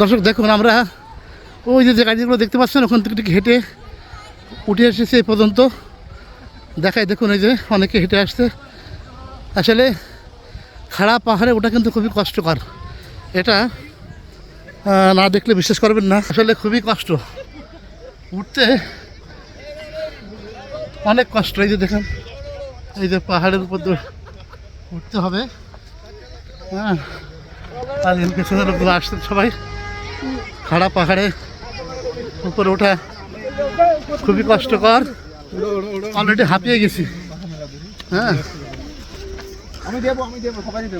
দর্শক, দেখুন আমরা ওই যে গাড়িগুলো দেখতে পাচ্ছেন, ওখান থেকে হেঁটে উঠে এসেছে এই পর্যন্ত। দেখাই, দেখুন এই যে অনেকে হেঁটে আসছে। আসলে খাড়া পাহাড়ে ওটা কিন্তু খুবই কষ্টকর। এটা না দেখলে বিশ্বাস করবেন না। আসলে খুবই কষ্ট। উঠতে অনেক কষ্ট। এই যে দেখেন, এই যে পাহাড়ের উপর উঠতে হবে। হ্যাঁ আর পেছনে লোকগুলো আসছেন সবাই। খাড়া পাহাড়ে উপরে ওঠা খুবই কষ্টকর। অলরেডি হাঁপিয়ে গেছি। হ্যাঁ।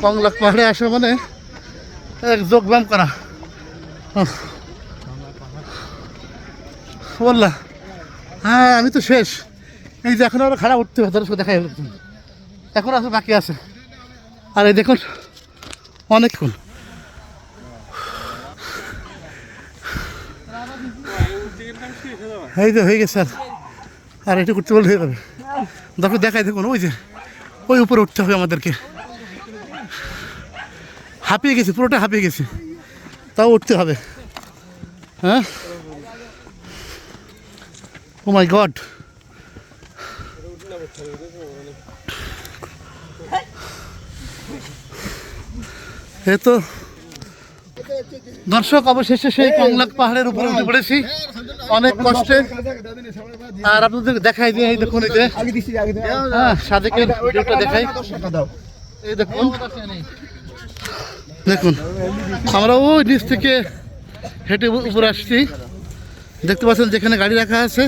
কংলাক পাহাড়ে আসা মানে এক যোগব্যায়াম করা। বললা হ্যাঁ আমি তো শেষ। এই যে এখন আরও খারাপ উঠতে হবে, তার হবে। এখন আছে বাকি আছে। আর এই দেখুন, অনেকক্ষণ এই যে, হয়ে গেছে স্যার আর এটা করতে বললে হয়ে যাবে তারপর দেখাই দেখুন, ওই যে, ওই উপরে উঠতে হবে আমাদেরকে। হাঁপিয়ে গেছি, পুরোটা হাঁপিয়ে গেছি। তাও উঠতে হবে। হ্যাঁ? ও মাই গড এ তো দর্শক অবশেষে সেই কংলাক পাহাড়ের উপরে উঠে পড়েছি। অনেক কষ্টে। আর আপনাদের দেখাই দিয়ে এই দেখুন এই যে। হ্যাঁ সাদেকের ভিডিওটা দেখাই। দাও এই দেখুন। দেখুন আমরা ওই নিচ থেকে হেঁটে উপরে আসছি। দেখতে পাচ্ছেন যেখানে গাড়ি রাখা আছে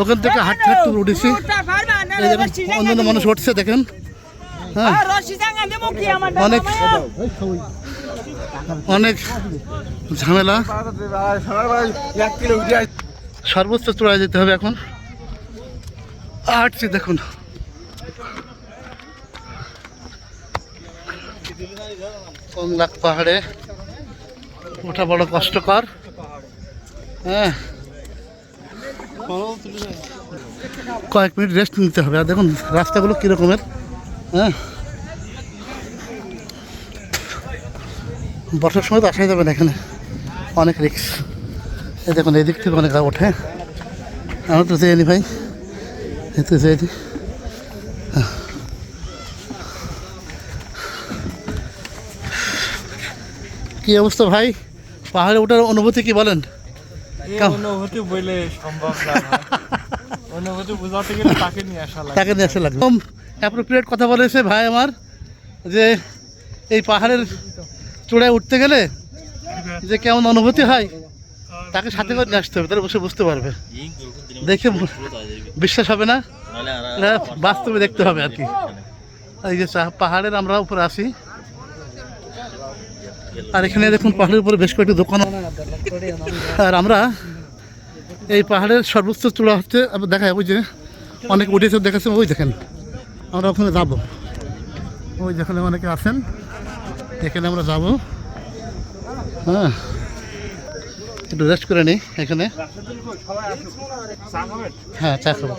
ওখান থেকে হাঁটতে হাঁটতে উঠেছি। অন্যান্য মানুষ উঠছে দেখেন। হ্যাঁ। অনেক অনেক ঝামেলা। সর্বোচ্চ চূড়ায় যেতে হবে এখন। হাঁটছি দেখুন। কংলাক পাহাড়ে। ওঠা বড় কষ্টকর। হ্যাঁ। কয়েক মিনিট রেস্ট নিতে হবে। আর দেখুন, রাস্তাগুলো কীরকমের। হ্যাঁ। বর্ষার সময় তো আসাই যাবে না এখানে। অনেক রিক্স এই দেখুন এই দিক থেকে অনেক ওঠে আমি তো যাইনি ভাই। এই তো যাইনি কি অবস্থা ভাই? পাহাড়ে ওঠার অনুভূতি কি বলেন? এই অনুভূতি বলে সম্ভব না। অনুভূতি বোঝাতে গেলে তাকে নিয়ে আসা লাগে। তাকে নিয়ে আসা লাগবে অ্যাপ্রোপ্রিয়েট কথা বলেছে ভাই আমার যে এই পাহাড়ের চূড়ায় উঠতে গেলে যে কেমন অনুভূতি হয় তাকে সাথে করে নিয়ে আসতে হবে তাহলে বসে বুঝতে পারবে। দেখে বিশ্বাস হবে না? বাস্তবে দেখতে হবে আর কি। এই যে পাহাড়ের আমরা উপরে আসি আর এখানে দেখুন পাহাড়ের উপরে বেশ কয়েকটি দোকান। আর আমরা এই পাহাড়ের সর্বোচ্চ চূড়া হচ্ছে দেখায় ওই যে অনেক উঠেছে দেখাচ্ছে ওই দেখেন। আমরা ওখানে যাব। ওই যেখানে অনেকে আছেন। এখানে আমরা যাব। হ্যাঁ। একটু রেস্ট করে নিই এখানে। হ্যাঁ চা খাব।